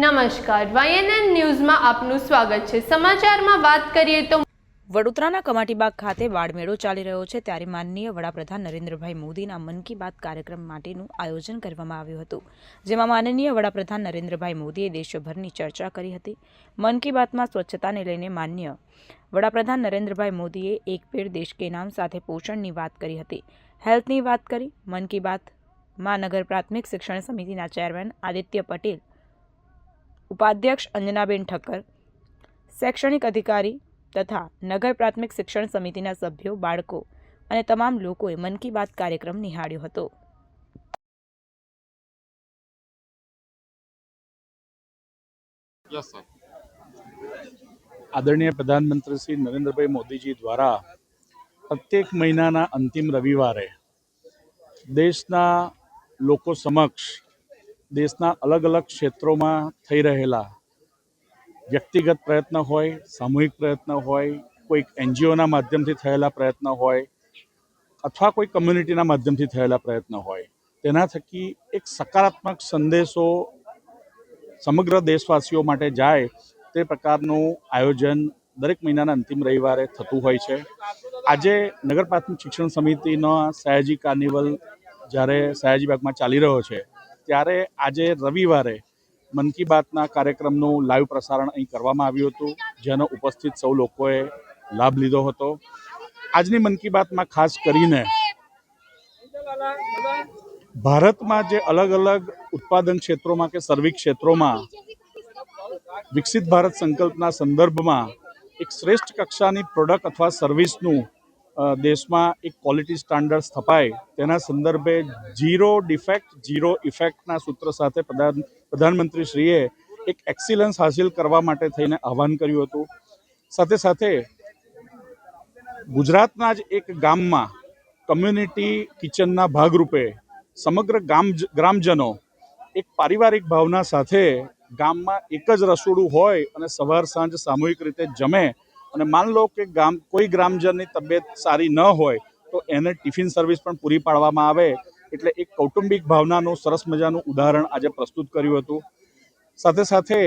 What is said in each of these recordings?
નમસ્કાર વાયએનએન ન્યૂઝમાં આપનું સ્વાગત છે. સમાચારમાં વાત કરીએ તો વડોદરાના કમાટીબાગ ખાતે વાડમેળો ચાલી રહ્યો છે ત્યારે માનનીય વડાપ્રધાન નરેન્દ્રભાઈ મોદીના મન કી બાત કાર્યક્રમ માટેનું આયોજન કરવામાં આવ્યું હતું, જેમાં માનનીય વડાપ્રધાન નરેન્દ્રભાઈ મોદીએ દેશભરની ચર્ચા કરી હતી. મન કી બાતમાં સ્વચ્છતાને લઈને માન્ય વડાપ્રધાન નરેન્દ્રભાઈ મોદીએ એક પેડ દેશ કે નામ સાથે પોષણની વાત કરી હતી. હેલ્થની વાત કરી. મન કી બાતમાં નગર પ્રાથમિક શિક્ષણ સમિતિના ચેરમેન આદિત્ય પટેલ ઉપાધ્યક્ષ અંજનાબેન ઠક્કર, શૈક્ષણિક અધિકારી તથા નગર પ્રાથમિક શિક્ષણ સમિતિના સભ્યો, બાળકો અને તમામ લોકોએ મન કી બાત કાર્યક્રમ નિહાળ્યો હતો. આદરણીય પ્રધાનમંત્રી શ્રી નરેન્દ્રભાઈ મોદીજી દ્વારા પ્રત્યેક મહિનાના અંતિમ રવિવારે દેશના લોકો સમક્ષ દેશના અલગ અલગ ક્ષેત્રોમાં થઈ રહેલા વ્યક્તિગત પ્રયત્ન હોય, સામૂહિક પ્રયત્ન હોય, કોઈક એનજીઓના માધ્યમથી થયેલા પ્રયત્ન હોય, અથવા કોઈ કમ્યુનિટીના માધ્યમથી થયેલા પ્રયત્ન હોય, તેના થકી એક સકારાત્મક સંદેશો સમગ્ર દેશવાસીઓ માટે જાય તે પ્રકારનું આયોજન દરેક મહિનાના અંતિમ રવિવારે થતું હોય છે. આજે નગર પ્રાથમિક શિક્ષણ સમિતિનો સયાજી કાર્નિવલ જ્યારે સયાજીબાગમાં ચાલી રહ્યો છે ત્યારે આજે રવિવારે મન કી બાતના કાર્યક્રમનું લાઈવ પ્રસારણ અહીં કરવામાં આવ્યું હતું, જેનો ઉપસ્થિત સૌ લોકોએ લાભ લીધો હતો. આજની મન કી બાતમાં ખાસ કરીને ભારતમાં જે અલગ અલગ ઉત્પાદન ક્ષેત્રોમાં કે સર્વિક ક્ષેત્રોમાં વિકસિત ભારત સંકલ્પના સંદર્ભમાં એક શ્રેષ્ઠ કક્ષાની પ્રોડક્ટ અથવા સર્વિસનું દેશમાં એક ક્વોલિટી સ્ટાન્ડર્ડ સ્થપાય. તેના સંદર્ભે ઝીરો ડિફેક્ટ ઝીરો ઇફેક્ટના સૂત્ર સાથે પ્રધાન, પ્રધાનમંત્રીશ્રીએ એક એક્સિલન્સ હાસિલ કરવા માટે થઈને આહવાન કર્યું હતું. સાથે સાથે ગુજરાતના જ એક ગામમાં કમ્યુનિટી કિચનના ભાગરૂપે સમગ્ર ગામ, ગ્રામજનો એક પારિવારિક ભાવના સાથે ગામમાં એક જ રસોડું હોય અને સવાર સાંજ સામૂહિક રીતે જમે અને માન લો કે ગામ, કોઈ ગ્રામજનની તબિયત સારી ન હોય, તો એને ટિફિન સર્વિસ પણ પૂરી પાડવામાં આવે. એટલે એક કૌટુંબિક ભાવનાનું, સરસ મજાનું ઉદાહરણ આજે પ્રસ્તુત કર્યું હતું. સાથે સાથે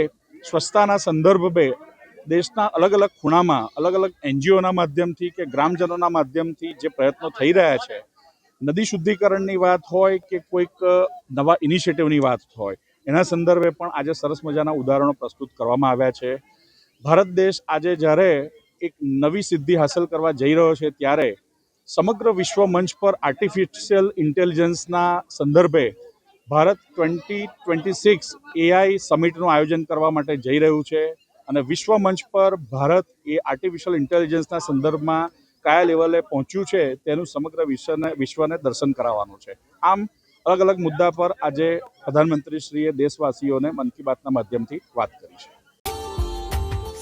સ્વચ્છતાના સંદર્ભે દેશના અલગ અલગ ખૂણામાં અલગ અલગ એનજીઓના માધ્યમથી કે ગ્રામજનોના માધ્યમથી જે પ્રયત્નો થઈ રહ્યા છે, નદી શુદ્ધિકરણની વાત હોય કે કોઈક નવા ઇનિશિયેટિવની વાત હોય, એના સંદર્ભે પણ આજે સરસ મજાના ઉદાહરણો પ્રસ્તુત કરવામાં આવ્યા છે. ભારત દેશ આજે જ્યારે એક નવી સિદ્ધિ હાંસલ કરવા જઈ રહ્યો છે ત્યારે સમગ્ર વિશ્વ મંચ પર આર્ટિફિશિયલ ઇન્ટેલિજન્સના સંદર્ભે Bharat twenty twenty six AI સમિટનું આયોજન કરવા માટે જઈ રહ્યું છે અને વિશ્વ મંચ પર ભારત એ આર્ટિફિશિયલ ઇન્ટેલિજન્સના સંદર્ભમાં કયા લેવલે પહોંચ્યું છે તેનું સમગ્ર વિશ્વને વિશ્વને દર્શન કરાવવાનું છે. આમ અલગ અલગ મુદ્દા પર આજે પ્રધાનમંત્રીશ્રીએ દેશવાસીઓને મન કી બાતના માધ્યમથી વાત કરી છે.